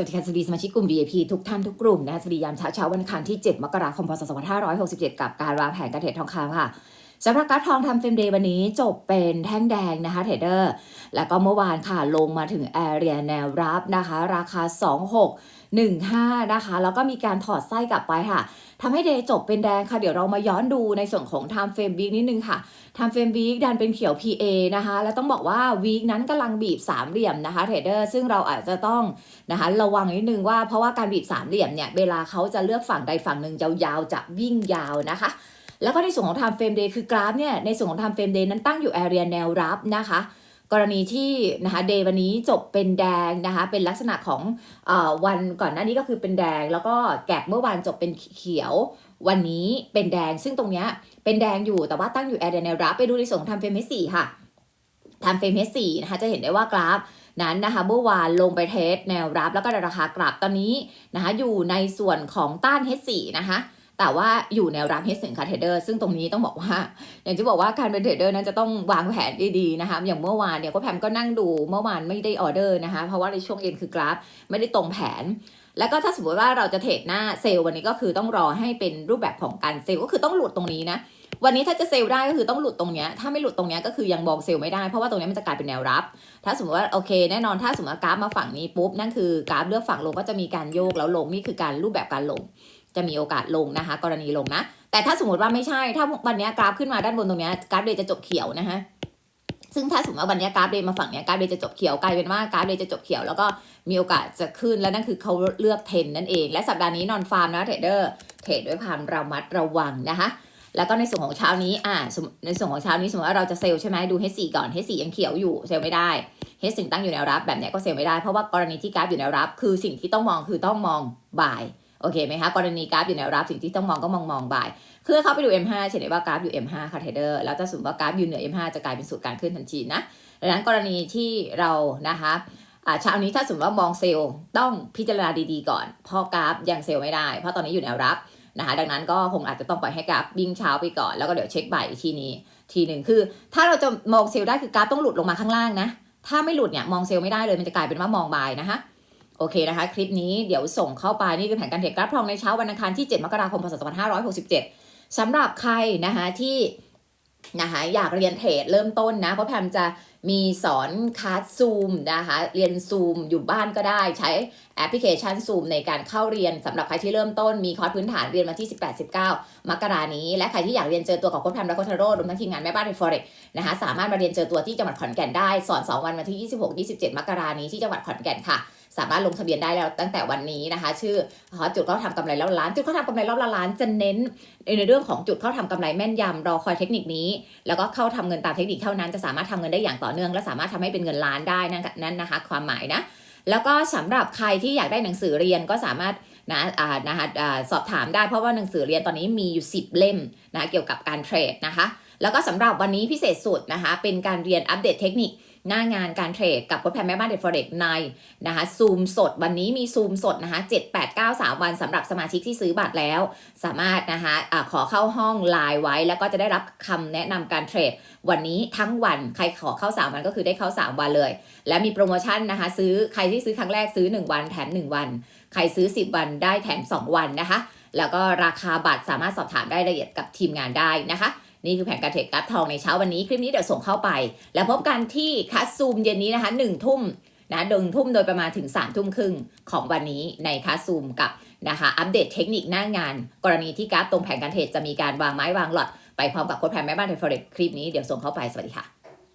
วัสดีค่ะสวัสดีสมาชิกกลุ่ม VIP ทุกท่านทุกกลุ่มนะคะสวัสดียามเช้าเช้าวันอังคารที่ 7 มกราคม พศ 2567 กับการวางแผนการเทรดทองคำค่ะ สำหรับกราฟทองทำเฟรมเดย์วันนี้จบเป็นแท่งแดงนะคะเทรดเดอร์ แล้วก็เมื่อวานค่ะลงมาถึงแอเรียแนวรับนะคะ ราคา 2615 นะคะ แล้วก็มีการถอดไส้กลับไปค่ะทำให้เดย์จบเป็นแดงค่ะ เดี๋ยวเรามาย้อนดูในส่วนของ time frame week นิดนึงค่ะ time frame week ดันเป็นเขียว PA นะคะ แล้วต้องบอกว่า week นั้นกำลังบีบสามเหลี่ยมนะคะเทรดเดอร์ ซึ่งเราอาจจะต้องนะคะระวังนิดนึงว่าเพราะว่าการบีบสามเหลี่ยมเนี่ย เวลาเขาจะเลือกฝั่งใดฝั่งหนึ่งยาวๆจะวิ่งยาวนะคะ แล้วก็ในส่วนของ time frame day คือกราฟเนี่ยในส่วนของ time frame day นั้นตั้งอยู่ area แนวรับนะคะกรณีที่นะคะเดย์วันนี้จบเป็นแดงนะคะเป็นลักษณะของอวันก่อนหน้านี้ก็คือเป็นแดง แล้วก็แกบเมื่อวานจบเป็นเขียว วันนี้เป็นแดง ซึ่งตรงเนี้ยเป็นแดงอยู่แต่ว่าตั้งอยู่แอเรียแนวรับไปดูในส่วนของ time frame H4 ค่ะ time frame H4 นะคะจะเห็นได้ว่ากราฟนั้นนะคะเมื่อวานลงไปเทสแนวรับแล้วก็ราคากลับตอนนี้นะคะอยู่ในส่วนของต้าน H4 นะคะ แต่ว่าอยู่แนวรับ H1 ค่ะเทรดเดอร์ซึ่งตรงนี้ต้องบอกว่า อย่างที่บอกว่าการเป็นเทรดเดอร์นั้นจะต้องวางแผนดีๆนะคะอย่างเมื่อวานเนี่ยก็แพมก็นั่งดูเมื่อวานไม่ได้ออเดอร์นะคะเพราะว่าในช่วงเย็นคือกราฟไม่ได้ตรงแผน แล้วก็ถ้าสมมติว่าเราจะเทรดหน้าเซลล์วันนี้ก็คือต้องรอให้เป็นรูปแบบของการเซลล์ก็คือต้องหลุดตรงนี้นะวันนี้ถ้าจะเซลล์ได้ก็คือต้องหลุดตรงเนี้ย ถ้าไม่หลุดตรงเนี้ยก็คือยังมองเซลล์ไม่ได้ เพราะว่าตรงนี้มันจะกลายเป็นแนวรับ ถ้าสมมติว่าโอเคแน่นอนถ้าสมมติว่ากราฟมาฝั่งนี้ปุ๊บนั่นคือกราฟเลือกฝั่งลงก็จะมีการโยกแล้วลงนี่คือการรูปแบบการลง จะมีโอกาสลงนะคะ กรณีลงนะ แต่ถ้าสมมติว่าไม่ใช่ถ้าวันนี้กราฟขึ้นมาด้านบนตรงนี้กราฟเดย์จะจบเขียวนะคะซึ่งถ้าสมมติว่าวันนี้กราฟเดย์มาฝั่งนี้กราฟเดย์จะจบเขียวกลายเป็นว่ากราฟเดย์จะจบเขียวแล้วก็มีโอกาสจะขึ้นแล้วนั่นคือเขาเลือกเทรนนั่นเอง และสัปดาห์นี้นอนฟาร์มนะเทรดเดอร์เทรดด้วยความระมัดระวังนะคะแล้วก็ในส่วนของเช้านี้อ่าในส่วนของเช้านี้สมมติว่าเราจะเซลใช่ไหมดู H4 ก่อน H4 ยังเขียวอยู่เซลไม่ได้ H4 ตั้งอยู่แนวรับแบบนี้ก็เซลไม่ได้เพราะว่ากรณีที่กราฟอยู่แนวรับ คือสิ่งที่ต้องมองคือต้องมองบ่าย โอเคไหมคะกรณีกราฟอยู่แนวรับสิ่งที่ต้องมองก็มองมองบ่ายคือเข้าไปดู M5 เฉยๆว่ากราฟอยู่ M5 ค่ะเทรดเดอร์แล้วถ้าสมมติว่ากราฟอยู่เหนือ M5 จะกลายเป็นสูตรการขึ้นทันทีนะดังนั้นกรณีที่เรานะคะเช้านี้ถ้าสมมติว่ามองเซลล์ต้องพิจารณาดีๆก่อน เพราะกราฟยังเซลล์ไม่ได้ เพราะตอนนี้อยู่แนวรับนะคะดังนั้นก็คงอาจจะต้องปล่อยให้กราฟวิ่งเช้าไปก่อน แล้วก็เดี๋ยวเช็คบ่ายอีกทีนี้ทีหนึ่งคือ ถ้าเราจะมองเซลล์ได้คือกราฟต้องหลุดลงมาข้างล่างนะ ถ้าไม่หลุดเนี่ยมองเซลล์ไม่ได้เลยมันจะกลายเป็นว่ามองบายนะคะ โอเคนะคะ คลิปนี้เดี๋ยวส่งเข้าไป นี่คือแผนการเทรดกราฟทองในเช้าวันอังคารที่ 7 มกราคมพศ2567สำหรับใครนะคะที่นะคะอยากเรียนเทรดเริ่มต้นนะเพราะแพมจะมีสอนคลาสซูมนะคะเรียนซูมอยู่บ้านก็ได้ใช้แอปพลิเคชันซูมในการเข้าเรียนสำหรับใครที่เริ่มต้นมีคอร์สพื้นฐานเรียนมาที่ 18-19 มกรานี้ และใครที่อยากเรียนเจอตัวของโค้ชแพมและโค้ชทาโร่รวมทั้งทีมงานแม่บ้านในฟอเร็กนะคะสามารถมาเรียนเจอตัวที่จังหวัดขอนแก่นได้ สอน 2 วันวันที่ 26-27 มกรานี้ที่จังหวัดขอนแก่นค่ะ สามารถลงทะเบียนได้แล้วตั้งแต่วันนี้นะคะ ชื่ออจุดเข้าทำกำไรรอบล้าน จุดเข้าทำกำไรรอบละล้านจะเน้นในเรื่องของจุดเข้าทำกำไรแม่นยำรอคอยเทคนิคนี้ แล้วก็เข้าทำเงินตามเทคนิคเท่านั้นจะสามารถทำเงินได้อย่างต่อเนื่อง และสามารถทำให้เป็นเงินล้านได้นั่นนะคะ ความหมายนะแล้วก็สำหรับใครที่อยากได้หนังสือเรียนก็สามารถนะอ่านะคะสอบถามได้เพราะว่าหนังสือเรียนตอนนี้มีอยู่ 10 เล่มนะเกี่ยวกับการเทรดนะคะ แล้วก็สำหรับวันนี้พิเศษสุดนะคะ เป็นการเรียนอัปเดตเทคนิค หน้างานการเทรดกับโค้ชแพมแม่บ้านเดฟอเร็กในนะคะซูมสดวันนี้มีซูมสดนะคะ7 8 9 3วันสำหรับสมาชิกที่ซื้อบัตรแล้ว สามารถนะคะอะขอเข้าห้องไลน์ไว้ แล้วก็จะได้รับคำแนะนำการเทรดวันนี้ทั้งวันใครขอเข้า3วันก็คือได้เข้า3วันเลย และมีโปรโมชั่นนะคะ ซื้อใครที่ซื้อครั้งแรกซื้อ1วันแถม1วัน ใครซื้อ10วันได้แถม2วันนะคะ แล้วก็ราคาบัตรสามารถสอบถามได้ละเอียดกับทีมงานได้นะคะ นี่คือแผนการเทรดกราฟทองในเช้าวันนี้คลิปนี้เดี๋ยวส่งเข้าไป แล้วพบกันที่คัสซูมเย็นนี้นะคะหนึ่งทุ่มนะดึงทุ่มโดยประมาณถึง3ามทุ่มครึ่งของวันนี้ในคัสซูมกับนะคะอัปเดตเทคนิคหน้างาน กรณีที่กราฟตรงแผนการเทรดจะมีการวางไม้วางหลอดไปพร้อมกับโค้ดแผนแม่บ้านเทรดฟเร็กคลิปนี้เดี๋ยวส่งเข้าไปสวัสดีค่ะ